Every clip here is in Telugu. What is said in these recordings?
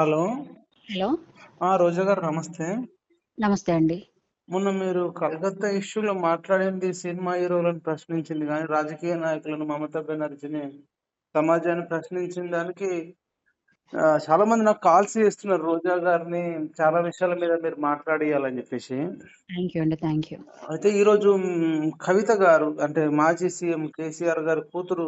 హలో. హలో. ఆ రోజా గారు నమస్తే. నమస్తే అండి. మొన్న మీరు కలకత్తా ఇష్యూలో మాట్లాడింది సినిమా హీరోలను ప్రశ్నించింది కానీ రాజకీయ నాయకులను మమతా బెనర్జీని సమాజాన్ని ప్రశ్నించిన దానికి ఆ, చాలా మంది నాకు కాల్స్ చేస్తున్నారు రోజా గారిని. చాలా విషయాల మీద మీరు మాట్లాడియాలని చెప్పేసి. థ్యాంక్ యూ అండి థ్యాంక్ యూ. అయితే ఈ రోజు మ్, కవిత గారు అంటే మాజీ సీఎం కేసీఆర్ గారి కూతురు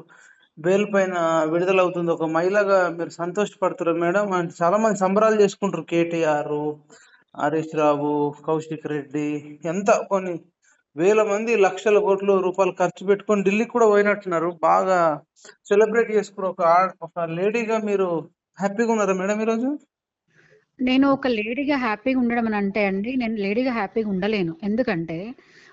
బెయిల్ పైన విడుదలవుతుంది. ఒక మహిళగా మీరు సంతోషపడుతున్నారు మేడం. అండ్ చాలా మంది సంబరాలు చేసుకుంటారు. కేటీఆర్ హరీష్ రావు కౌశిక్ రెడ్డి ఎంత కొన్ని వేల మంది లక్షల కోట్ల రూపాయలు ఖర్చు పెట్టుకొని ఢిల్లీకి కూడా పోయినట్టున్నారు. బాగా సెలబ్రేట్ చేసుకుని ఒక ఒక లేడీగా మీరు హ్యాపీగా ఉన్నారా మేడం ఈరోజు? నేను ఒక లేడీగా హ్యాపీగా ఉండడం అని అంటే అండి నేను లేడీగా హ్యాపీగా ఉండలేను. ఎందుకంటే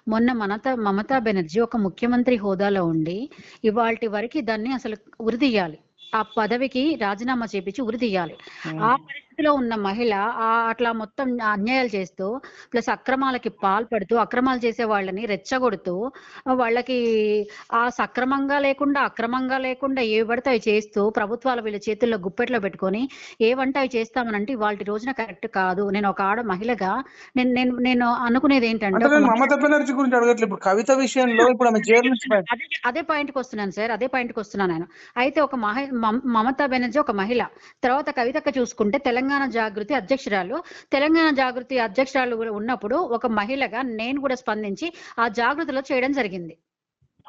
మొన్న మమతా మమతా బెనర్జీ ఒక ముఖ్యమంత్రి హోదాలో ఉండి ఇవాల్టి వరకు దాన్ని అసలు ఉరిదీయాలి. ఆ పదవికి రాజీనామా చేపించి ఉరిదీయాలి. ఆ పరిస్థితిలో ఉన్న మహిళ ఆ అట్లా మొత్తం అన్యాయాలు చేస్తూ ప్లస్ అక్రమాలకి పాల్పడుతూ అక్రమాలు చేసే వాళ్ళని రెచ్చగొడుతూ వాళ్ళకి ఆ సక్రమంగా లేకుండా అక్రమంగా లేకుండా ఏ పడితే అవి చేస్తూ ప్రభుత్వాలు వీళ్ళ చేతుల్లో గుప్పెట్లో పెట్టుకొని ఏవంటే అవి చేస్తామనంటే ఇవాళ రోజున కరెక్ట్ కాదు. నేను ఒక ఆడ మహిళగా నేను నేను నేను అనుకునేది ఏంటంటే అంటే ఒక నేను మహిళ- మమతా బెనర్జీ గురించి అడగట్లేదు. ఇప్పుడు కవిత విషయంలో ఇప్పుడు ఆమె జైలు నుంచి బయట- అదే అదే పాయింట్కి వస్తున్నాను సార్. అదే పాయింట్కి వస్తున్నాను నేను. అయితే ఒక మహి మమ- మమతా బెనర్జీ ఒక మహిళ. తర్వాత కవితక్క చూసుకుంటే తెలంగాణ జాగృతి అధ్యక్షురాలు. తెలంగాణ జాగృతి అధ్యక్షురాలు కూడా ఉన్నప్పుడు ఒక మహిళగా నేను కూడా స్పందించి ఆ జాగృతిలో చేయడం జరిగింది.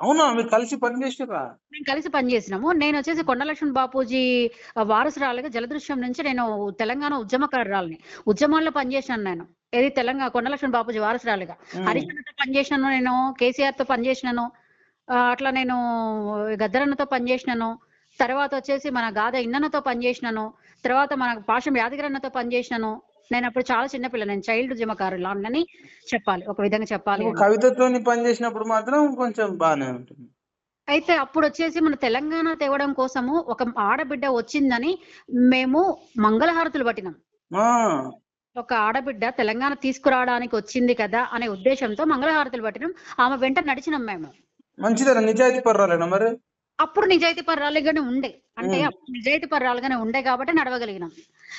అవునా? మీరు కలిసి పనిచేసారా మేము కలిసి పనిచేసినాము నేను వచ్చేసి కొండలక్ష్మణ్ బాపూజీ వారసురాలుగా జలదృశ్యం నుంచి నేను తెలంగాణ ఉద్యమకారురాలని. ఉద్యమాల్లో పనిచేసినాను నేను. ఏది తెలంగాణ కొండలక్ష్మణ్ బాపూజీ వారసురాలుగా. హరిశన్నతో పనిచేసినాను నేను కేసీఆర్తో పనిచేసినాను అట్లా నేను గద్దరన్నతో పనిచేసినాను తర్వాత వచ్చేసి మన గాథ ఇన్నన్నతో పనిచేసినాను తర్వాత మన పాషం యాదగిరన్నతో పనిచేసినాను. నేను అప్పుడు చాలా చిన్నపిల్ల నేను చైల్డ్ ఉద్యమకారులని చెప్పాలి ఒక విధంగా చెప్పాలి. కవితతో పని చేసినప్పుడు మాత్రం కొంచెం బాగానే ఉంటుంది. అయితే అప్పుడు వచ్చేసి మన తెలంగాణ తేవడం కోసము ఒక ఆడబిడ్డ వచ్చిందని మేము మంగళహారతులు పట్టినాం. ఒక ఆడబిడ్డ తెలంగాణ తీసుకురావడానికి వచ్చింది కదా అనే ఉద్దేశంతో మంగళహారతులు పట్టినాం. ఆమె వెంట నడిచినాం మేము. మంచిదేనా నిజాయితీ పర్వాలేనా మరి? అప్పుడు నిజాయితీ పర్రాలుగానే ఉండే. అంటే. అప్పుడు నిజాయితీ పర్రాలుగానే ఉండే కాబట్టి నడవగలిగినాం.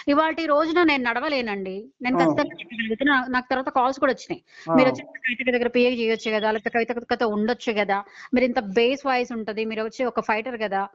ఇవాళ రోజున నేను నడవలేనండి. నేను. ఖచ్చితంగా నాకు తర్వాత కాల్స్ కూడా వచ్చినాయి. మీరు వచ్చి కవిత దగ్గర పిఏ చేయొచ్చు కదా లేకపోతే కవిత కథ ఉండొచ్చు కదా మీరు ఇంత బేస్ వాయిస్ ఉంటది మీరు వచ్చి ఒక ఫైటర్ కదా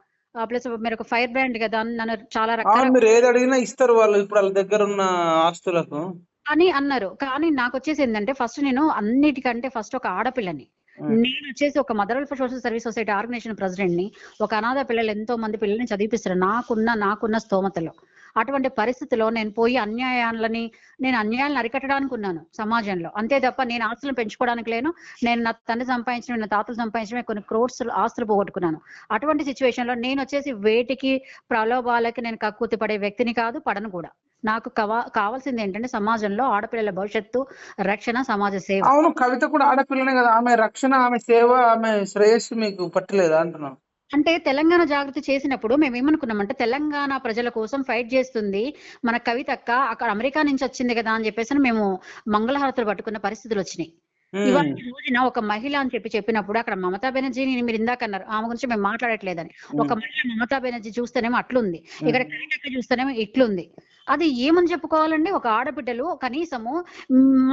ప్లస్ మీరు ఒక ఫైర్ బ్రాండ్ కదా అని నన్ను చాలా రకాల మీరు ఏది అడిగినా ఇస్తారు వాళ్ళు ఇప్పుడు వాళ్ళ దగ్గర ఉన్న ఆస్తులకు. అని అన్నారు. కానీ నాకు వచ్చేసి ఏంటంటే ఫస్ట్ నేను అన్నిటికంటే ఫస్ట్ ఒక ఆడపిల్లని. నేను వచ్చేసి ఒక mother for social service society organisation ప్రెసిడెంట్ని ఒక అనాథ పిల్లలు ఎంతో మంది పిల్లల్ని చదివిపిస్తారు నాకున్న నాకున్న స్తోమతలో. అటువంటి పరిస్థితిలో నేను పోయి అన్యాయాలని నేను అన్యాయాలను అరికట్టడానికి ఉన్నాను సమాజంలో. అంతే తప్ప నేను ఆస్తులను పెంచుకోవడానికి లేను. నేను నా తండ్రి సంపాదించిన నా తాతలు సంపాదించిన కొన్ని క్రోడ్స్ ఆస్తులు పోగొట్టుకున్నాను. అటువంటి సిచ్యువేషన్లో నేను వచ్చేసి వేటికి ప్రలోభాలకి నేను కక్కుతి పడే వ్యక్తిని కాదు పడను కూడా. నాకు కవా కావాల్సింది ఏంటంటే సమాజంలో ఆడపిల్లల భవిష్యత్తు రక్షణ సమాజ సేవ. అవును కవిత కూడా ఆడపిల్లనే కదా. ఆమె రక్షణ ఆమె సేవ ఆమె శ్రేయస్సు మీకు పట్టలేదా అంటున్నాను అంటే తెలంగాణ జాగృతి చేసినప్పుడు మేము ఏమనుకున్నామంటే తెలంగాణ ప్రజల కోసం ఫైట్ చేస్తుంది. మన కవితక్క అక్కడ అమెరికా నుంచి వచ్చింది కదా అని చెప్పేసి మేము మంగళహారతులు పట్టుకున్న పరిస్థితులు వచ్చినాయి. ఇవాళ రోజున ఒక మహిళ అని చెప్పి చెప్పినప్పుడు అక్కడ మమతా బెనర్జీని మీరు ఇందాక అన్నారు ఆమె గురించి మేము మాట్లాడట్లేదని. ఒక మహిళ మమతా బెనర్జీ చూస్తేనేమో అట్లుంది. ఇక్కడ కవితక్క చూస్తేనేమో ఇట్లుంది. అది ఏమని చెప్పుకోవాలండి? ఒక ఆడబిడ్డలు కనీసము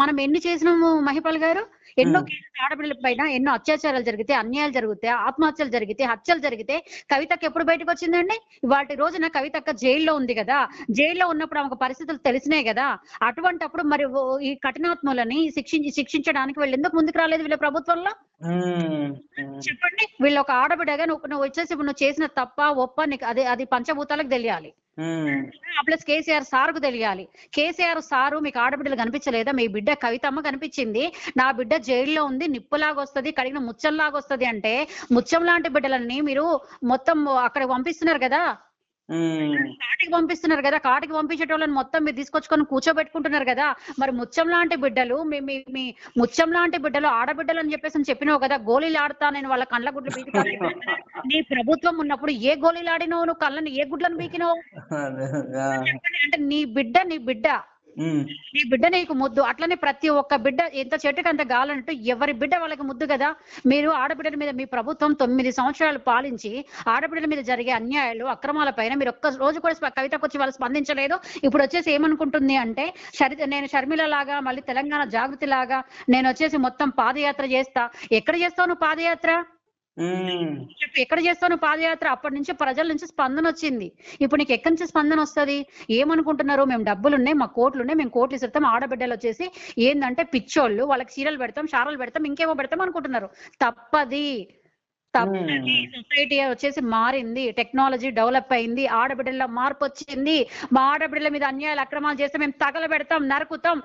మనం ఎన్ని చేసినాము మహిపాల్ గారు? ఎన్నో ఆడబిడ్డల పైన ఎన్నో అత్యాచారాలు జరిగితే అన్యాయాలు జరిగితే ఆత్మహత్యలు జరిగితే హత్యలు జరిగితే కవితక్క ఎప్పుడు బయటకు వచ్చిందండి? వాటి రోజున కవితక్క జైల్లో ఉంది కదా? జైల్లో ఉన్నప్పుడు ఆమెకు పరిస్థితులు తెలిసినాయి కదా? అటువంటప్పుడు మరి ఈ కఠినాత్మలని శిక్షించి శిక్షించడానికి వీళ్ళు ఎందుకు ముందుకు రాలేదు వీళ్ళ ప్రభుత్వంలో. చెప్పండి. వీళ్ళు ఒక ఆడబిడ్డగా నువ్వు నువ్వు వచ్చేసి ఇప్పుడు నువ్వు చేసిన తప్ప ఒప్ప నీకు అది అది పంచభూతాలకు తెలియాలి. ప్లస్ కేసీఆర్ సార్కు తెలియాలి. కేసీఆర్ సారు మీకు ఆడబిడ్డలు కనిపించలేదా? మీ బిడ్డ కవితమ్మ కనిపించింది. నా బిడ్డ జైల్లో ఉంది నిప్పులాగా వస్తుంది కడిగిన ముచ్చంలాగా వస్తుంది అంటే ముచ్చం లాంటి బిడ్డలన్నీ మీరు మొత్తం అక్కడ పంపిస్తున్నారు కదా. కాటికి పంపిస్తున్నారు కదా కాటికి పంపించేటోళ్ళని మొత్తం మీరు తీసుకొచ్చుకొని కూర్చోబెట్టుకుంటున్నారు కదా మరి ముత్యం లాంటి బిడ్డలు మీ మీ మీ ముత్యం లాంటి బిడ్డలు ఆడబిడ్డలు అని చెప్పేసి చెప్పినావు కదా గోళీలు ఆడతా నేను వాళ్ళ కళ్ళ గుడ్లు. నీ ప్రభుత్వం ఉన్నప్పుడు ఏ గోళీలు ఆడినావు నువ్వు కళ్ళని ఏ గుడ్లను. చెప్పండి అంటే నీ బిడ్డ నీ బిడ్డ నీ బిడ్డ నీకు ముద్దు. అట్లనే ప్రతి ఒక్క బిడ్డ ఎంత చెట్టుకు అంత గాలంటూ ఎవరి బిడ్డ వాళ్ళకి ముద్దు కదా? మీరు ఆడబిడ్డల మీద మీ ప్రభుత్వం తొమ్మిది సంవత్సరాలు పాలించి ఆడబిడ్డల మీద జరిగే అన్యాయాలు అక్రమాల పైన మీరు ఒక్క రోజు కూడా కవితకు వచ్చి వాళ్ళు స్పందించలేదు. ఇప్పుడు వచ్చేసి ఏమనుకుంటుంది అంటే షరి నేను షర్మిల లాగా మళ్ళీ తెలంగాణ జాగృతి లాగా నేను వచ్చేసి మొత్తం పాదయాత్ర చేస్తా. ఎక్కడ చేస్తావు నువ్వు పాదయాత్ర? ఎక్కడ చేస్తావు నువ్వు పాదయాత్ర? అప్పటి నుంచి ప్రజల నుంచి స్పందన వచ్చింది. ఇప్పుడు నీకు ఎక్కడి నుంచి స్పందన వస్తది? ఏమనుకుంటున్నారు? మేము డబ్బులు ఉన్నాయి మా కోట్లు ఉన్నాయి మేము కోట్లు ఇస్తాం ఆడబిడ్డలు వచ్చేసి ఏందంటే పిచ్చోళ్ళు వాళ్ళకి చీరలు పెడతాం షారలు పెడతాం ఇంకేమో పెడతాం అనుకుంటున్నారు. తప్పది. సొసైటీ వచ్చేసి మారింది టెక్నాలజీ డెవలప్ అయింది ఆడబిడ్డల మార్పు వచ్చింది. మా ఆడబిడ్డల మీద అన్యాయాలు అక్రమాలు చేస్తే మేము తగలబెడతాం నరుకుతాం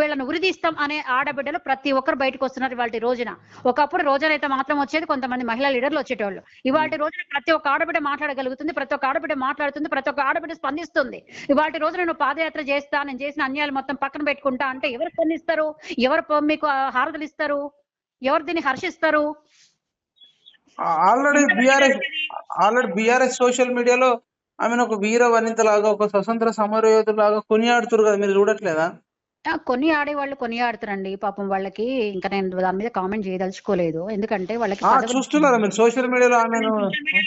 వీళ్ళని ఉరిదీస్తాం అనే ఆడబిడ్డలు ప్రతి ఒక్కరు బయటకు వస్తున్నారు ఇవాళ రోజున. ఒకప్పుడు రోజునైతే మాత్రం వచ్చేది కొంతమంది మహిళా లీడర్లు వచ్చేటోళ్ళు. ఇవాళ రోజున ప్రతి ఒక్క ఆడబిడ్డ మాట్లాడగలుగుతుంది ప్రతి ఒక్క ఆడబిడ్డ మాట్లాడుతుంది ప్రతి ఒక్క ఆడబిడ్డ స్పందిస్తుంది. ఇవాళ రోజున నేను పాదయాత్ర చేస్తా నేను చేసిన అన్యాయాలు మొత్తం పక్కన పెట్టుకుంటా అంటే ఎవరు స్పందిస్తారు? ఎవరు మీకు హారతలు ఇస్తారు? ఎవరు దీన్ని హర్షిస్తారు? Already BRS already BRS social మీడియాలో ఆమెను ఒక వీర వనిత లాగా ఒక స్వతంత్ర సమరయోధు లాగా కొనియాడుతున్నారు కదా మీరు చూడట్లేదా? కొన్ని ఆడేవాళ్ళు కొన్ని ఆడుతారండి పాపం వాళ్ళకి ఇంకా నేను దాని మీద కామెంట్ చేయదలుచుకోలేదు. ఎందుకంటే వాళ్ళకి చూస్తున్నారా మీరు? సోషల్ మీడియాలో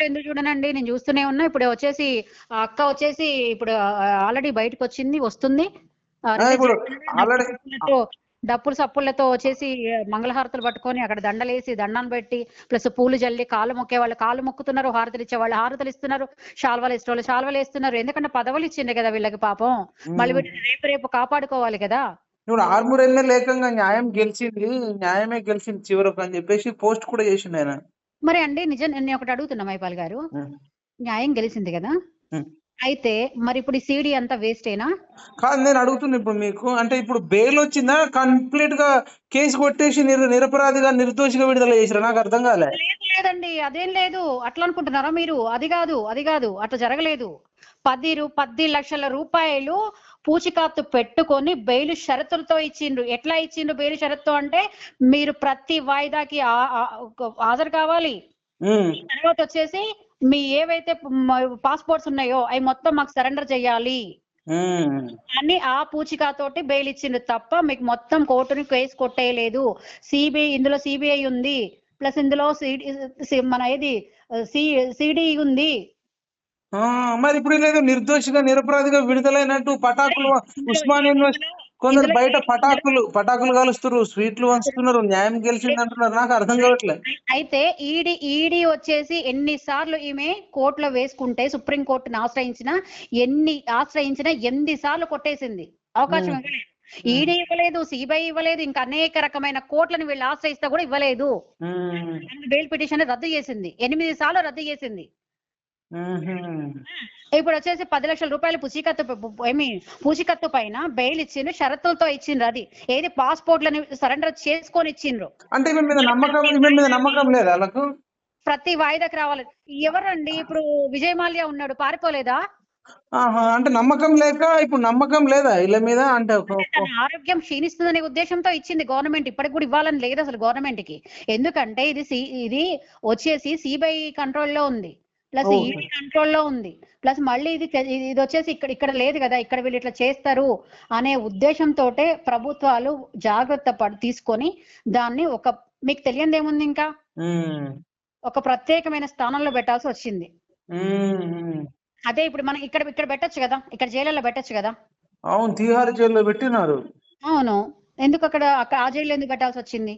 ఎందుకు చూడనండి? నేను చూస్తూనే ఉన్నా. ఇప్పుడు వచ్చేసి ఆ అక్క వచ్చేసి ఇప్పుడు ఆల్రెడీ బయటకు వచ్చింది వస్తుంది డప్పులు సప్పులతో వచ్చేసి మంగళహారతులు పట్టుకొని అక్కడ దండలేసి దండాన్ని పెట్టి ప్లస్ పూలు జల్లి కాళ్ళు మొక్కే వాళ్ళు కాళ్ళు మొక్కుతున్నారు హారతులు ఇచ్చే వాళ్ళు హారతులు ఇస్తున్నారు శాల్వాలు ఇచ్చే వాళ్ళు శాల్వాలు ఇస్తున్నారు ఎందుకంటే పదవులు ఇచ్చిండే కదా వీళ్ళకి పాపం. మళ్ళీ వీటిని రేపు రేపు కాపాడుకోవాలి కదా. ఇప్పుడు ఆర్మూర్ ఎమ్మెల్యే ఏకంగా న్యాయం గెలిచింది న్యాయమే గెలిచింది చివరకు అని చెప్పేసి పోస్ట్ కూడా చేసిండు ఆయన. మరి అండి నిజం నేను ఒకటి అడుగుతున్నా మైపాల్ గారు. న్యాయం గెలిచింది కదా. అయితే మరి ఇప్పుడు ఈ సీడీ అంతా వేస్టేనా కాదు నేను అడుగుతున్నా ఇప్పుడు మీకు. అంటే ఇప్పుడు బెయిల్ వచ్చిందా? కంప్లీట్గా కేసు కొట్టేసి నిర నిరపరాధిగా నిర్దోషిగా విడుదల చేసిరా? నాకు అర్థం కాలే. లేదు లేదండి అదేం లేదు. అట్లా అనుకుంటున్నారా మీరు? అది కాదు అది కాదు. అట్లా జరగలేదు. పది రూ పది లక్షల రూపాయలు పూచికత్తు పెట్టుకొని బెయిల్ షరతులతో ఇచ్చిండ్రు. ఎట్లా ఇచ్చిండ్రు బెయిల్ షరతు అంటే మీరు ప్రతి వాయిదాకి హాజరు కావాలి. తర్వాత వచ్చేసి మీ ఏవైతే పాస్పోర్ట్స్ ఉన్నాయో అవి మొత్తం మాకు సరెండర్ చేయాలి. అని ఆ పూచికతోటి బెయిల్ ఇచ్చిండ్రు తప్ప మీకు మొత్తం కోర్టుని కేసు కొట్టేయలేదు. సిబిఐ ఇందులో సిబిఐ ఉంది. ప్లస్ ఇందులో మన ఏది సిడి ఉంది. మరి ఇప్పుడు లేదు నిర్దోషిగా నిరపరాధిగా విడుదలైనట్టు పటాకులు ఉస్మాన్ యూనివర్సిటీ కొందరు బయట పటాకులు పటాకులు కాలుస్తున్నారు స్వీట్లు వంచుతున్నారు న్యాయం గెలిచింది అంటున్నారు నాకు అర్థం కావట్లేదు అయితే ఈడీ ఈడీ వచ్చేసి ఎన్నిసార్లు ఈమె కోర్టులో వేసుకుంటే సుప్రీం కోర్టుని ఆశ్రయించిన ఎన్ని ఆశ్రయించినా ఎన్ని సార్లు కొట్టేసింది. అవకాశం ఇవ్వలేదు. ఈడీ ఇవ్వలేదు సిబిఐ ఇవ్వలేదు ఇంకా అనేక రకమైన కోర్టులను వీళ్ళు ఆశ్రయిస్తే కూడా ఇవ్వలేదు. బెయిల్ పిటిషన్ రద్దు చేసింది. ఎనిమిది సార్లు రద్దు చేసింది. ఇప్పుడు వచ్చేసి పది లక్షల రూపాయలు పూచీకత్తు ఏమి పూచీకత్తు పైన బెయిల్ ఇచ్చిండ్రు షరతులతో ఇచ్చిండ్రు అది. ఏది పాస్పోర్ట్లని సరెండర్ చేసుకొని ఇచ్చిండ్రు. అంటే మీద నమ్మకం మీద నమ్మకం లేదా వాళ్ళకు? ప్రతి వాయిదాకి రావాలి. ఎవరండి ఇప్పుడు విజయ్ మాల్యా ఉన్నాడు పారిపోలేదా? అంటే నమ్మకం లేక ఇప్పుడు నమ్మకం లేదా వీళ్ళ మీద? అంటే ఆరోగ్యం క్షీణిస్తుందనే ఉద్దేశంతో ఇచ్చింది గవర్నమెంట్ ఇప్పటికి కూడా ఇవ్వాలని లేదు అసలు గవర్నమెంట్కి. ఎందుకంటే ఇది ఇది వచ్చేసి సిబిఐ కంట్రోల్లో ఉంది. ప్లస్. ఈడీ కంట్రోల్లో ఉంది. ప్లస్ మళ్ళీ ఇది ఇది వచ్చేసి ఇక్కడ ఇక్కడ లేదు కదా ఇక్కడ వీళ్ళు ఇట్లా చేస్తారు అనే ఉద్దేశంతో ప్రభుత్వాలు జాగ్రత్త పడి తీసుకొని దాన్ని ఒక మీకు తెలియంది ఏముంది ఇంకా ఒక ప్రత్యేకమైన స్థానంలో పెట్టాల్సి వచ్చింది. అదే ఇప్పుడు మనం ఇక్కడ ఇక్కడ పెట్టొచ్చు కదా ఇక్కడ జైళ్ళలో పెట్టొచ్చు కదా? అవును తీహార్ జైల్లో పెట్టినారు. అవును. ఎందుకు అక్కడ అక్కడ ఆ జైలు ఎందుకు పెట్టాల్సి వచ్చింది?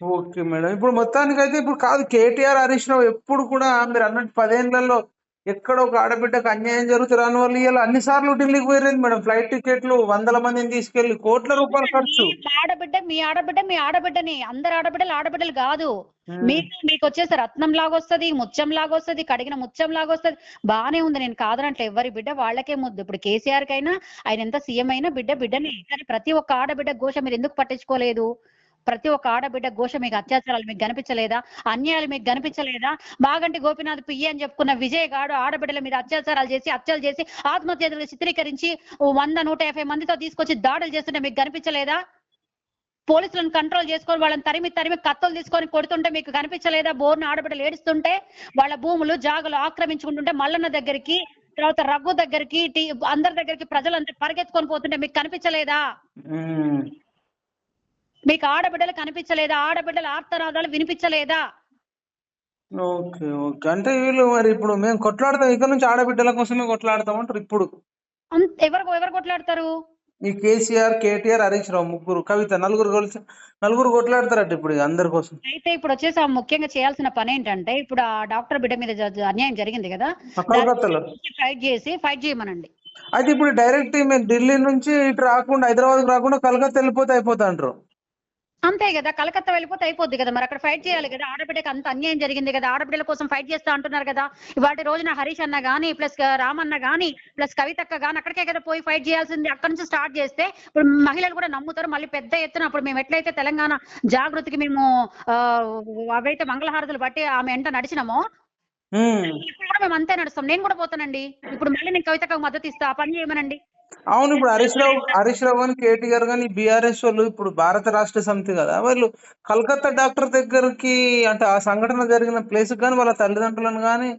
Okay madam. ఇప్పుడు మొత్తానికి అయితే ఇప్పుడు కాదు కేటీఆర్ హరీష్ రావు ఎప్పుడు కూడా మీరు అన్నట్టు పదేళ్ళలో ఎక్కడ ఒక ఆడబిడ్డకు అన్యాయం జరుగుతున్న వాళ్ళు ఇలా అన్ని సార్లు ఢిల్లీకి పోయేది మేడం. ఫ్లైట్ టికెట్లు వందల మందిని తీసుకెళ్ళి కోట్ల రూపాయల ఖర్చు. ఆడబిడ్డ మీ ఆడబిడ్డ మీ ఆడబిడ్డని అందరు ఆడబిడ్డలు ఆడబిడ్డలు కాదు. మీకు మీకు వచ్చేసి రత్నం లాగొస్తది ముత్యం లాగొస్తది కడిగిన ముత్యం లాగొస్తది. బానే ఉంది. నేను కాదనట్లే. ఎవరి బిడ్డ వాళ్ళకే ముద్దు. ఇప్పుడు కేసీఆర్ కైనా ఆయన ఎంత సీఎం అయినా బిడ్డ బిడ్డని ప్రతి ఒక్క ఆడబిడ్డ ఘోష మీరు ఎందుకు పట్టించుకోలేదు? ప్రతి ఒక్క ఆడబిడ్డ ఘోష మీకు అత్యాచారాలు మీకు కనిపించలేదా? అన్యాయాలు మీకు కనిపించలేదా? బాగంటి గోపినాథ్ పియ్య అని చెప్పుకున్న విజయ్ గాడు ఆడబిడ్డల మీద అత్యాచారాలు చేసి హత్యలు చేసి ఆత్మహత్యలు చిత్రీకరించి వంద నూట యాభై మందితో తీసుకొచ్చి దాడులు చేస్తుంటే మీకు కనిపించలేదా? పోలీసులను కంట్రోల్ చేసుకొని వాళ్ళని తరిమి తరిమి కత్తలు తీసుకొని కొడుతుంటే మీకు కనిపించలేదా? బోర్ను ఆడబిడ్డలు ఏడుస్తుంటే వాళ్ళ భూములు జాగలు ఆక్రమించుకుంటుంటే మల్లన్న దగ్గరికి తర్వాత రఘు దగ్గరికి అందరి దగ్గరికి ప్రజలంతా పరిగెత్తుకొని పోతుంటే మీకు కనిపించలేదా? మీకు ఆడబిడ్డలు కనిపించలేదా? ఆడబిడ్డల ఆర్తనాదాలు వినిపించలేదా? Okay okay. అంటే వీళ్ళు మరి ఇప్పుడు మేము కొట్లాడతాం. ఇక్కడ నుంచి ఆడబిడ్డల కోసమే కొట్లాడతాం అంటారు ఇప్పుడు. అంత ఎవరు ఎవరు కొట్లాడతారు? ఈ కేసీఆర్ కేటీఆర్ హరీష్ రావు ముగ్గురు కవిత నలుగురు కలిసి నలుగురు కొట్లాడతారట ఇప్పుడు ఇక అందరి కోసం. అయితే ఇప్పుడు వచ్చేసి ఆ ముఖ్యంగా చేయాల్సిన పని ఏంటంటే ఇప్పుడు ఆ డాక్టర్ బిడ్డ మీద జ- జ- అన్యాయం జరిగింది కదా? ఆ ఫైట్ చేసి ఫైట్ చేయమనండి. అయితే ఇప్పుడు డైరెక్ట్ మేము ఢిల్లీ నుంచి ఇటు రాకుండా హైదరాబాద్ రాకుండా కలకత్తా వెళ్ళిపోతే అయిపోతా అంటారు అంతే కదా కలకత్తా వెళ్ళిపోతే అయిపోద్ది కదా మరి. అక్కడ ఫైట్ చేయాలి కదా. ఆడబిడ్డకి అంత అన్యాయం జరిగింది కదా. ఆడబిడ్డల కోసం ఫైట్ చేస్తా అంటున్నారు కదా. ఇవాటి రోజున హరీష్ అన్న గానీ ప్లస్ రామన్న గానీ ప్లస్ కవితక్క గానీ అక్కడికే కదా పోయి ఫైట్ చేయాల్సింది. అక్కడ నుంచి స్టార్ట్ చేస్తే ఇప్పుడు మహిళలు కూడా నమ్ముతారు. మళ్ళీ పెద్ద ఎత్తున అప్పుడు మేము ఎట్లయితే తెలంగాణ జాగృతికి మేము అవైతే మంగళహారతులు బట్టి ఆమె ఎంట నడిచినామో. ఇప్పుడు కూడా మేము అంతే నడుస్తాం. నేను కూడా పోతానండి. ఇప్పుడు మళ్ళీ నేను కవితకు మద్దతు ఇస్తా. ఆ పని చేయమనండి. అవును ఇప్పుడు హరీష్ రావు హరీష్ రావు అని కేటీఆర్ కానీ బీఆర్ఎస్ వాళ్ళు ఇప్పుడు భారత రాష్ట్ర సమితి కదా వాళ్ళు కలకత్తా డాక్టర్ దగ్గరికి అంటే ఆ సంఘటన జరిగిన ప్లేస్ కానీ వాళ్ళ తల్లిదండ్రులను కానీ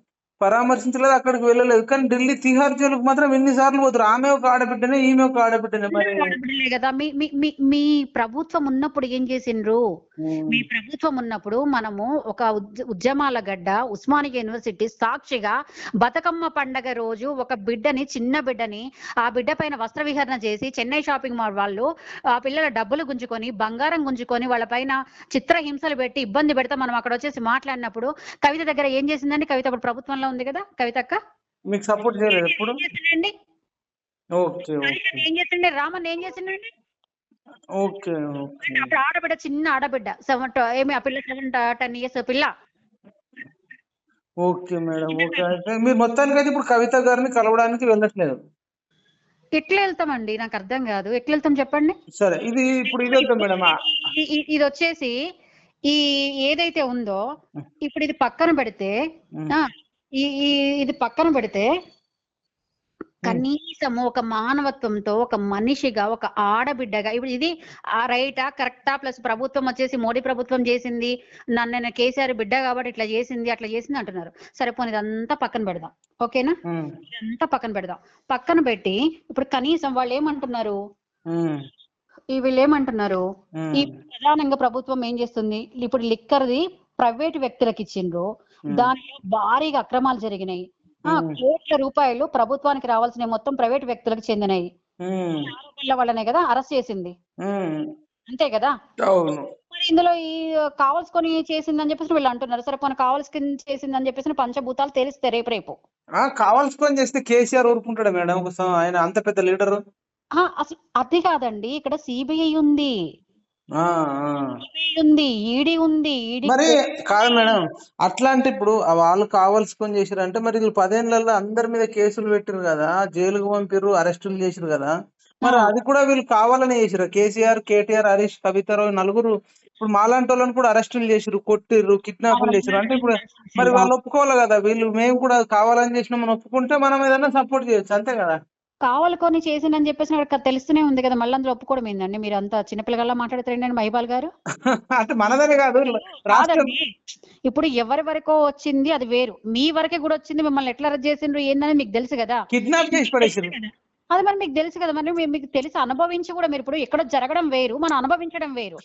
పరామర్శించలేదు అక్కడికి వెళ్ళలేదు. కానీ ఢిల్లీ తిహార్ జైలుకు మాత్రం ఎన్ని సార్లు పోతారు? ఆమె ఒక ఆడబిడ్డనే ఈమె ఒక ఆడబిడ్డనే మరి. ఆడబిడ్డలే కదా. మీ మీ మీ- మీ ప్రభుత్వం ఉన్నప్పుడు ఏం చేసిండ్రు? మీ ప్రభుత్వం ఉన్నప్పుడు మనము ఒక ఉద్య- ఉద్యమాల గడ్డ ఉస్మానియా యూనివర్సిటీ సాక్షిగా బతుకమ్మ పండగ రోజు ఒక బిడ్డని చిన్న బిడ్డని ఆ బిడ్డ పైన వస్త్ర విహరణ చేసి చెన్నై షాపింగ్ మాల్ వాళ్ళు ఆ పిల్లల డబ్బులు గుంజుకొని బంగారం గుంజుకొని వాళ్ళ పైన చిత్రహింసలు పెట్టి ఇబ్బంది పెడితే మనం అక్కడ వచ్చేసి మాట్లాడినప్పుడు కవిత దగ్గర ఏం చేసిందండి? కవిత అప్పుడు ప్రభుత్వంలో ఉంది కదా కవితక్క? మీకు సపోర్ట్ చేయలేదు ఎప్పుడు? ఏం ఓకే చేసిండే రామన్ ఏం చేసిండండి ఓకే ఓకే. అప్పుడు ఆడబిడ్డ చిన్న ఆడబిడ్డ సెవెన్ ఏమి ఆ పిల్ల సెవెన్ టెన్ ఇయర్స్ పిల్ల? Okay madam okay. అయితే మీరు మొత్తానికి అయితే ఇప్పుడు కవిత గారిని కలవడానికి వెళ్ళట్లేదు. ఎట్లా వెళ్తామండి? నాకు అర్థం కాదు. ఎట్లా వెళ్తాం చెప్పండి? సరే ఇది ఇప్పుడు ఇది వద్దాం మేడం. ఇది వచ్చేసి ఈ ఏదైతే ఉందో ఇప్పుడు ఇది పక్కన పెడితే ఈ ఇది పక్కన పెడితే కనీసం ఒక మానవత్వంతో ఒక మనిషిగా ఒక ఆడబిడ్డగా ఇప్పుడు ఇది ఆ రైటా కరెక్టా ప్లస్ ప్రభుత్వం వచ్చేసి మోడీ ప్రభుత్వం చేసింది నన్ను కేసీఆర్ బిడ్డ కాబట్టి ఇట్లా చేసింది అట్లా చేసింది అంటున్నారు. సరే పోనీ ఇదంతా పక్కన పెడదాం. ఓకేనా? ఇదంతా పక్కన పెడదాం. పక్కన పెట్టి ఇప్పుడు కనీసం వాళ్ళు ఏమంటున్నారు? వీళ్ళు ఏమంటున్నారు? ఈ ప్రధానంగా ప్రభుత్వం ఏం చేస్తుంది? ఇప్పుడు లిక్కర్ది ప్రైవేట్ వ్యక్తులకు ఇచ్చిండ్రు. దానిలో భారీగా అక్రమాలు జరిగినాయి. ఆ. కోట్ల రూపాయలు ప్రభుత్వానికి రావాల్సిన మొత్తం ప్రైవేట్ వ్యక్తులకు చెందినాయి. ఆరోపణల వల్లనే కదా అరెస్ట్ చేసింది. అంతే కదా? మరి ఇందులో ఈ కావాల్సుకొని చేసిందని చెప్పేసి వీళ్ళు అంటున్నారు. సరే పోనీ కావాల్సుకొని చేసిందని చెప్పేసి పంచభూతాలు తెలిస్తే రేపు రేపు. కావాల్సుకొని చేస్తే కేసీఆర్ ఊరుకుంటాడా మేడం. ఆయన అంత పెద్ద లీడరు. అసలు అది కాదండి. ఇక్కడ సిబిఐ ఉంది. ఉంది ఈడీ ఉంది మరి కాదు మేడం అట్లాంటి ఇప్పుడు వాళ్ళు కావాల్సుకొని చేసిరు అంటే మరి వీళ్ళు పదేళ్ళలో అందరి మీద కేసులు పెట్టిరు కదా జైలుకు పంపిర్రు అరెస్టులు చేసిరు కదా. మరి అది కూడా వీళ్ళు కావాలని చేసిరు కేసీఆర్ కేటీఆర్ హరీష్ కవితారావు నలుగురు ఇప్పుడు మాలాంటి వాళ్ళని కూడా అరెస్టులు చేసిరు కొట్టిర్రు కిడ్నాపులు చేసిరు అంటే ఇప్పుడు మరి వాళ్ళు ఒప్పుకోవాలి కదా వీళ్ళు మేము కూడా కావాలని చేసినామని ఒప్పుకుంటే మనం ఏదైనా సపోర్ట్ చేయొచ్చు అంతే కదా. కావాలకొని చేసిందని చెప్పేసి నాకు తెలుస్తూనే ఉంది కదా మళ్ళీ అందులో ఒప్పుకోవడం ఏందండి? మీరు అంత చిన్నపిల్లగా మాట్లాడుతారండి మహిపాల్ గారు. అంటే మనదనే కాదు ఇప్పుడు ఎవరి వరకో వచ్చింది అది వేరు. మీ వరకే కూడా వచ్చింది మిమ్మల్ని ఎట్లా రద్దు చేసిండ్రు ఏందని మీకు తెలుసు కదా. కిడ్నాప్ అది మరి మీకు తెలుసు కదా మరి మీకు తెలిసి అనుభవించి కూడా మీరు ఇప్పుడు ఎక్కడో జరగడం వేరు మనం అనుభవించడం వేరు.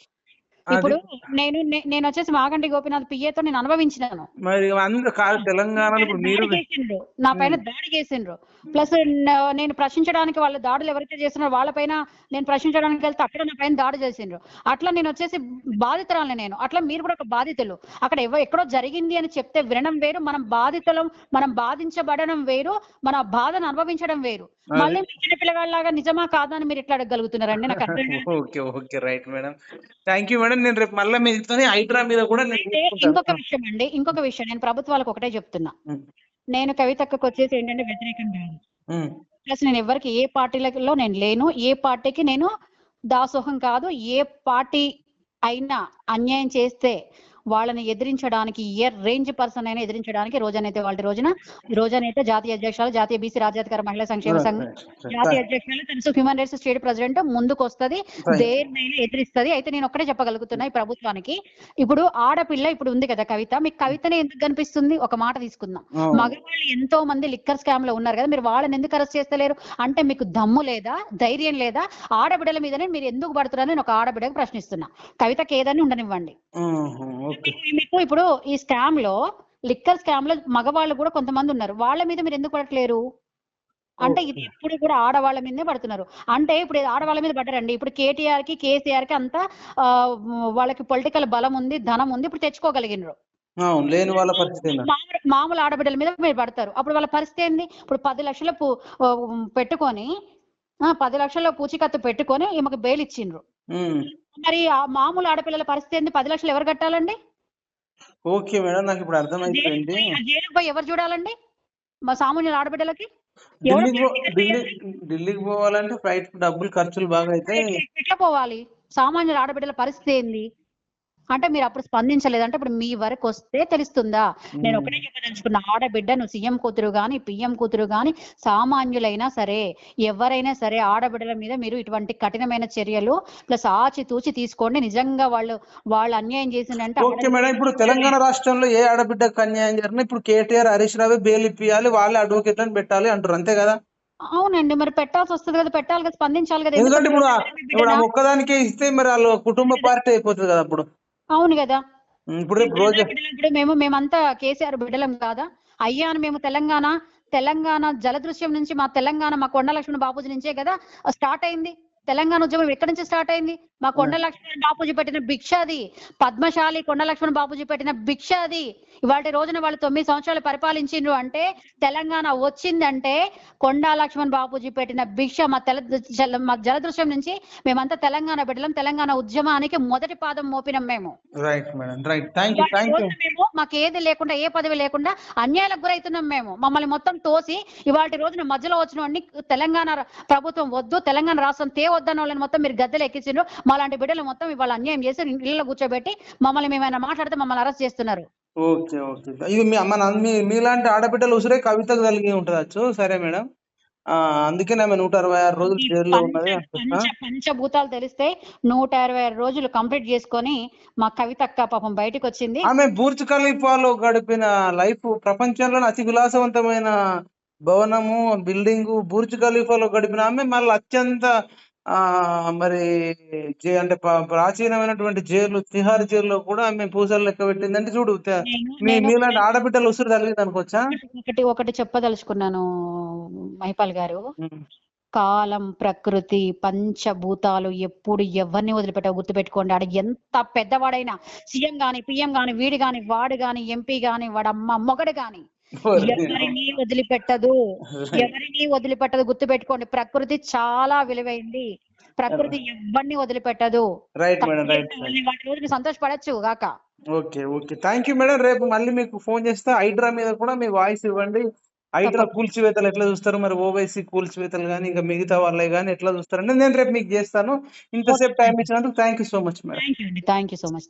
ఇప్పుడు నేను నేను వచ్చేసి మాగంటి గోపినాథ్ పిఏతో నేను అనుభవించినాను. మరి అందరూ కాదు తెలంగాణలో ఇప్పుడు మీరు దాడి చేసిండ్రు. నా పైన దాడి చేసిండ్రు. ప్లస్ నేను ప్రశ్నించడానికి వాళ్ళ దాడులు ఎవరైతే చేస్తున్నారో వాళ్ళపైన నేను ప్రశ్నించడానికి వెళ్తే అక్కడ నా పైన దాడి చేసిండ్రు. అట్లా నేను వచ్చేసి బాధితురాలని నేను. అట్లా మీరు కూడా ఒక బాధితులు. అక్కడ ఎవ ఎక్కడో జరిగింది అని చెప్తే వినడం వేరు మనం బాధితులం మనం బాధించబడడం వేరు మన బాధను అనుభవించడం వేరు. మళ్ళీ మీ చిన్న పిల్లగాళ్ళలాగా నిజమా కాదా అని మీరు ఎట్లా అడగలుగుతున్నారండి నాకు. Okay okay right madam. Thank you madam. నేను రేపు మళ్ళీ మీతో హైడ్రా మీద కూడా ఇంకొక విషయం అండి ఇంకొక విషయం. నేను ప్రభుత్వాలకు ఒకటే చెప్తున్నా. నేను కవితక్కకు వచ్చేసి ఏంటంటే వ్యతిరేకం కాదు. ప్లస్ నేను ఎవరికి ఏ పార్టీలలో నేను లేను. ఏ పార్టీకి నేను దాసోహం కాదు. ఏ పార్టీ అయినా అన్యాయం చేస్తే వాళ్ళని ఎదిరించడానికి ఏ రేంజ్ పర్సన్ అయినా ఎదిరించడానికి రోజనైతే వాళ్ళ రోజున రోజనైతే జాతీయ అధ్యక్షులు జాతీయ బీసీ రాజ్యాధికార మహిళా సంక్షేమ సంఘం. జాతీయ అధ్యక్షులు తెలుసు హ్యూమన్ రైట్స్ స్టేట్ ప్రెసిడెంట్ ముందుకు వస్తది. దేన్నైనా ఎదిరిస్తది. అయితే నేను ఒక్కటే చెప్పగలుగుతున్నా ఈ ప్రభుత్వానికి. ఇప్పుడు ఆడపిల్ల ఇప్పుడు ఉంది కదా కవిత మీకు కవితనే ఎందుకు కనిపిస్తుంది? ఒక మాట తీసుకుందాం. మగవాళ్ళు ఎంతో మంది లిక్కర్ స్కామ్లో ఉన్నారు కదా మీరు వాళ్ళని ఎందుకు అరెస్ట్ చేస్తలేరు? అంటే మీకు దమ్ము లేదా ధైర్యం లేదా? ఆడబిడ్డల మీదనే మీరు ఎందుకు పడుతున్నారని నేను ఒక ఆడబిడ్డకు ప్రశ్నిస్తున్నా. కవితకి ఏదని ఉండనివ్వండి. మీకు ఇప్పుడు ఈ స్కామ్లో లిక్కర్ స్కామ్లో మగవాళ్ళు కూడా కొంతమంది ఉన్నారు. వాళ్ళ మీద మీరు ఎందుకు పడట్లేరు? అంటే ఇది. ఎప్పుడు కూడా ఆడవాళ్ళ మీదనే పడుతున్నారు. అంటే ఇప్పుడు ఆడవాళ్ళ మీద పడ్డారండి. ఇప్పుడు కేటీఆర్కి కేసీఆర్కి అంతా వాళ్ళకి పొలిటికల్ బలం ఉంది ధనం ఉంది ఇప్పుడు తెచ్చుకోగలిగినారు. అవును లేని వాళ్ళ పరిస్థితి ఏంది? మామూలు ఆడబిడ్డల మీద మీరు పడతారు. అప్పుడు వాళ్ళ పరిస్థితి ఏంది? ఇప్పుడు పది లక్షల పెట్టుకొని పది లక్షల పూచికత్తు పెట్టుకొని ఈమెకు బెయిల్ ఇచ్చిండ్రు. మరి ఆ మామూలు ఆడపిల్లల పరిస్థితి ఏంది? పది లక్షలు ఎవరు కట్టాలండి? ఓకే మేడం నాకు ఇప్పుడు అర్థమైపోయింది జైలుకి పోయి- జైలుకి పోయి ఎవరు చూడాలండి? మా సామాన్యుల ఆడబిడ్డలకి? ఢిల్లీకి ఢిల్లీ ఢిల్లీకి పోవాలంటే ఫ్లైట్ డబ్బులు ఖర్చులు బాగా అయితే ఎట్లా పోవాలి? సామాన్యుల ఆడబిడ్డల పరిస్థితి ఏంది? అంటే మీరు అప్పుడు స్పందించలేదు అంటే ఇప్పుడు మీ వరకు వస్తే తెలుస్తుందా? నేను ఒకటే చెప్పదలుచుకున్న ఆడబిడ్డ నువ్వు సీఎం కూతురు గాని పిఎం కూతురు గాని సామాన్యులైనా సరే ఎవరైనా సరే ఆడబిడ్డల మీద మీరు ఇటువంటి కఠినమైన చర్యలు ప్లస్ ఆచి తూచి తీసుకోండి. నిజంగా వాళ్ళు వాళ్ళు అన్యాయం చేసిందంటే ఓకే మేడం ఇప్పుడు తెలంగాణ రాష్ట్రంలో ఏ ఆడబిడ్డకు అన్యాయం జరిగినా ఇప్పుడు కేటీఆర్ హరీష్ రావు బెయిల్ ఇప్పియాలి వాళ్ళే అడ్వకేట్లను పెట్టాలి అంటారు అంతే కదా? అవునండి. మరి పెట్టాల్సి వస్తుంది కదా పెట్టాలి కదా స్పందించాలి కదా. ఎందుకంటే ఇప్పుడు ఒక్కదానికే ఇస్తే మరి వాళ్ళు కుటుంబ పార్టీ అయిపోతుంది కదా అప్పుడు అవును కదా. ఇప్పుడు ఇప్పుడు మేము మేమంతా కేసీఆర్ బిడ్డలం కాదా? అయ్యా అని మేము తెలంగాణ తెలంగాణ జలదృశ్యం నుంచి మా తెలంగాణ మా కొండ లక్ష్మణ బాపూజీ నుంచే కదా స్టార్ట్ అయింది. తెలంగాణ ఉద్యమం ఎక్కడి నుంచి స్టార్ట్ అయింది? మా కొండ లక్ష్మణ బాపూజీ పెట్టిన భిక్ష అది. పద్మశాలి కొండ లక్ష్మణ బాపూజీ పెట్టిన భిక్ష అది. ఇవాటి రోజున వాళ్ళు తొమ్మిది సంవత్సరాలు పరిపాలించిండ్రు అంటే తెలంగాణ వచ్చిందంటే కొండా లక్ష్మణ్ బాపూజీ పెట్టిన భిక్ష మా తెల మా జలదృశ్యం నుంచి మేమంతా తెలంగాణ బిడ్డలం. తెలంగాణ ఉద్యమానికి మొదటి పాదం మోపినాం మేము. ఇవాళ మేము మాకు ఏది లేకుండా ఏ పదవి లేకుండా అన్యాయాలకు గురవుతున్నాం మేము. మమ్మల్ని మొత్తం తోసి ఇవాళ రోజున మధ్యలో వచ్చిన తెలంగాణ ప్రభుత్వం వద్దు తెలంగాణ రాష్ట్రం తే వద్దన్న వాళ్ళని మొత్తం మీరు గద్దెలు ఎక్కించారు మాలాంటి బిడ్డలు మొత్తం ఇవాళ అన్యాయం చేసి ఇళ్ళలో కూర్చోబెట్టి మమ్మల్ని మేమైనా మాట్లాడితే మమ్మల్ని అరెస్ట్ చేస్తున్నారు. Okay okay. ఇది మీ మన మీ మీలాంటి ఆడబిడ్డలు ఉసిరే కవితకు కలిగి ఉంటుందచ్చు సరే మేడం. ఆ, అందుకనే ఆమె నూట అరవై ఆరు రోజులు జైల్లో ఉన్నది. పంచభూతాలు తెలిస్తే నూట ఇరవై ఆరు రోజులు కంప్లీట్ చేసుకొని మా కవితక్క పాపం బయటకు వచ్చింది ఆమె బూర్జ్ ఖలీఫాలో గడిపిన లైఫ్ ప్రపంచంలోనే అతి విలాసవంతమైన భవనము బిల్డింగ్ బూర్జ్ ఖలీఫాలో గడిపిన ఆమె మళ్ళీ అత్యంత మరి జే- అంటే ప్రాచీనమైనటువంటి జైలు తిహార్ జైల్లో కూడా ఆమె పూసలు లెక్క పెట్టింది అంటే చూడు మీ మీలాంటి ఆడబిడ్డలు ఉసురు తగిలింది అనుకోవచ్చా? ఒకటి ఒకటి చెప్పదలుచుకున్నాను మహిపాల్ గారు. కాలం ప్రకృతి పంచభూతాలు ఎప్పుడు ఎవరిని వదిలిపెట్టవు గుర్తుపెట్టుకోండి. ఆడ ఎంత పెద్దవాడైనా సీఎం గాని పిఎం గాని వీడు గాని వాడు గాని ఎంపీ గాని వాడు అమ్మ మొగడు గాని ఎవరిని వదిలిపెట్టదు. ఎవరిని వదిలిపెట్టదు గుర్తుపెట్టుకోండి. ప్రకృతి చాలా విలువైంది. ప్రకృతి ఎవరిని వదిలిపెట్టదు. రైట్ మేడం రైట్ వాటి రోజుకి సంతోషపడచ్చు గాక okay okay thank you madam రేపు మళ్ళీ మీకు ఫోన్ చేస్తే. హైడ్రా మీద కూడా మీ వాయిస్ ఇవ్వండి. హైడ్రా కూల్చివేతలు ఎట్లా చూస్తారు? మరి ఓవైసీ కూల్చివేతలు కానీ ఇంకా మిగతా వాళ్ళే కానీ ఎట్లా చూస్తారంటే నేను రేపు మీకు చేస్తాను. ఇంతసేపు టైం ఇచ్చినందుకు thank you so much madam thank you so much